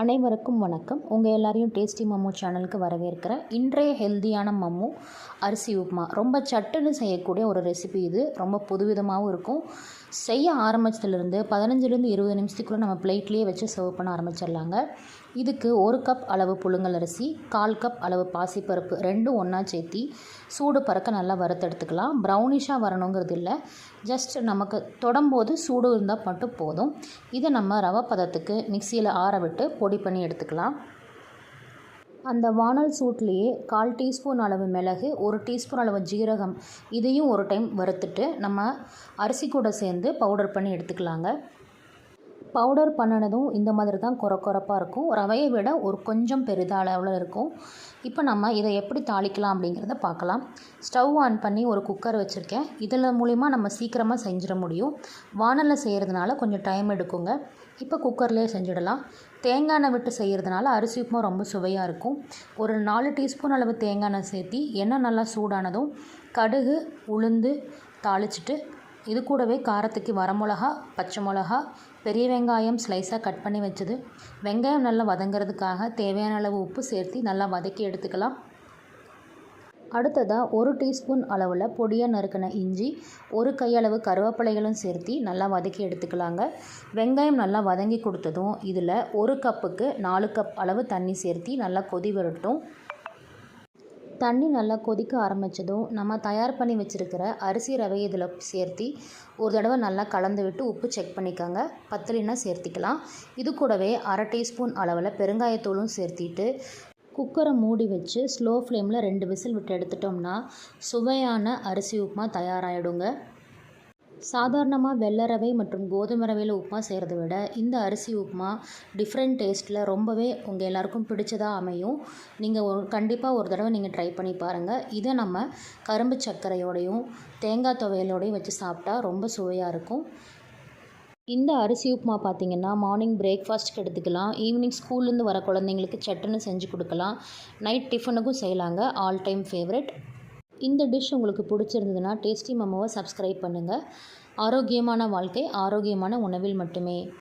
அனைவருக்கும் வணக்கம். உங்கள் எல்லாரையும் டேஸ்டி மம்மு சேனலுக்கு வரவேற்கிறேன். இன்றைய ஹெல்தியான மம்மு அரிசி உப்புமா ரொம்ப சட்டுன்னு செய்யக்கூடிய ஒரு ரெசிபி இது. ரொம்ப புதுவிதமாகவும் இருக்கும். செய்ய ஆரம்பிச்சதுலேருந்து பதினஞ்சுலேருந்து இருபது நிமிஷத்துக்குள்ளே நம்ம பிளேட்லேயே வச்சு சர்வ் பண்ண ஆரம்பிச்சிடலாங்க. இதுக்கு ஒரு கப் அளவு புழுங்கல் அரிசி கால் கப் அளவு பாசிப்பருப்பு ரெண்டும் ஒன்றா சேர்த்தி சூடு பறக்க நல்லா வறுத்தெடுத்துக்கலாம். ப்ரௌனிஷாக வரணுங்கிறது இல்லை. ஜஸ்ட் நமக்கு தொடம்போது சூடு இருந்தால் மட்டும் போதும். இதை நம்ம ரவை பதத்துக்கு மிக்சியில் ஆற விட்டு பொடி பண்ணி எடுத்துக்கலாம். அந்த வானல் சூட்லேயே கால் டீஸ்பூன் அளவு மிளகு ஒரு டீஸ்பூன் அளவு ஜீரகம் இதையும் ஒரு டைம் வறுத்துட்டு நம்ம அரிசி கூட சேர்ந்து பவுடர் பண்ணி எடுத்துக்கலாங்க. பவுடர் பண்ணினதும் இந்த மாதிரி தான் குறை குறைப்பாக இருக்கும். ரவையை விட ஒரு கொஞ்சம் பெரிதாக அளவில் இருக்கும். இப்போ நம்ம இதை எப்படி தாளிக்கலாம் அப்படிங்கிறத பார்க்கலாம். ஸ்டவ் ஆன் பண்ணி ஒரு குக்கர் வச்சுருக்கேன். இதில் மூலிமா நம்ம சீக்கிரமாக செஞ்சிட முடியும். வானலில் செய்கிறதுனால கொஞ்சம் டைம் எடுக்குங்க. இப்போ குக்கர்லேயே செஞ்சிடலாம். தேங்காய் எண்ணெய் விட்டு செய்கிறதுனால அரிசி உப்புமா ரொம்ப சுவையாக இருக்கும். ஒரு நாலு டீஸ்பூன் அளவு தேங்காய் எண்ணெய் சேர்த்தி எண்ணெய் நல்லா சூடானதும் கடுகு உளுந்து தாளிச்சிட்டு இது கூடவே காரத்துக்கு வரமிளகா பச்சை மிளகா பெரிய வெங்காயம் ஸ்லைஸாக கட் பண்ணி வச்சது. வெங்காயம் நல்லா வதங்கிறதுக்காக தேவையான அளவு உப்பு சேர்த்து நல்லா வதக்கி எடுத்துக்கலாம். அடுத்ததாக ஒரு டீஸ்பூன் அளவில் பொடியாக நறுக்கின இஞ்சி ஒரு கையளவு கருவேப்பிலைகளும் சேர்த்து நல்லா வதக்கி எடுத்துக்கலாங்க. வெங்காயம் நல்லா வதங்கி கொடுத்ததும் இதில் ஒரு கப்புக்கு நாலு கப் அளவு தண்ணி சேர்த்து நல்லா கொதி வரட்டும். தண்ணி நல்லா கொதிக்க ஆரம்பித்ததும் நம்ம தயார் பண்ணி வச்சுருக்கிற அரிசி ரவை இதில் சேர்த்து ஒரு தடவை நல்லா கலந்து விட்டு உப்பு செக் பண்ணிக்கோங்க. பத்தலினா சேர்த்திக்கலாம். இது கூடவே அரை டீஸ்பூன் அளவில் பெருங்காயத்தூளும் சேர்த்திட்டு குக்கரை மூடி வச்சு ஸ்லோ ஃப்ளேமில் ரெண்டு விசில் விட்டு எடுத்துட்டோம்னா சுவையான அரிசி உப்புமா தயாராகிடுங்க சாதாரணமாக வெள்ளை ரவை மற்றும் கோதுமை ரவையில் உப்புமா செய்கிறத விட இந்த அரிசி உப்புமா டிஃப்ரெண்ட் டேஸ்ட்டில் ரொம்பவே உங்கள் எல்லாருக்கும் பிடிச்சதாக அமையும். நீங்கள் ஒரு கண்டிப்பாக ஒரு தடவை நீங்கள் ட்ரை பண்ணி பாருங்கள் இதை நம்ம கரும்பு சர்க்கரையோடையும் தேங்காய் துவையலோடையும் வச்சு சாப்பிட்டா ரொம்ப சுவையாக இருக்கும். இந்த அரிசி உப்புமா பார்த்திங்கன்னா மார்னிங் பிரேக்ஃபாஸ்ட்டுக்கு எடுத்துக்கலாம். ஈவினிங் ஸ்கூல்லேருந்து வர குழந்தைங்களுக்கு சட்டுன்னு செஞ்சு கொடுக்கலாம். நைட் டிஃபனுக்கும் செய்யலாங்க. ஆல் டைம் ஃபேவரட் இந்த டிஷ் உங்களுக்கு பிடிச்சிருந்ததுன்னா டேஸ்டி மம்மோவை சப்ஸ்கிரைப் பண்ணுங்கள் ஆரோக்கியமான வாழ்க்கை ஆரோக்கியமான உணவில் மட்டுமே.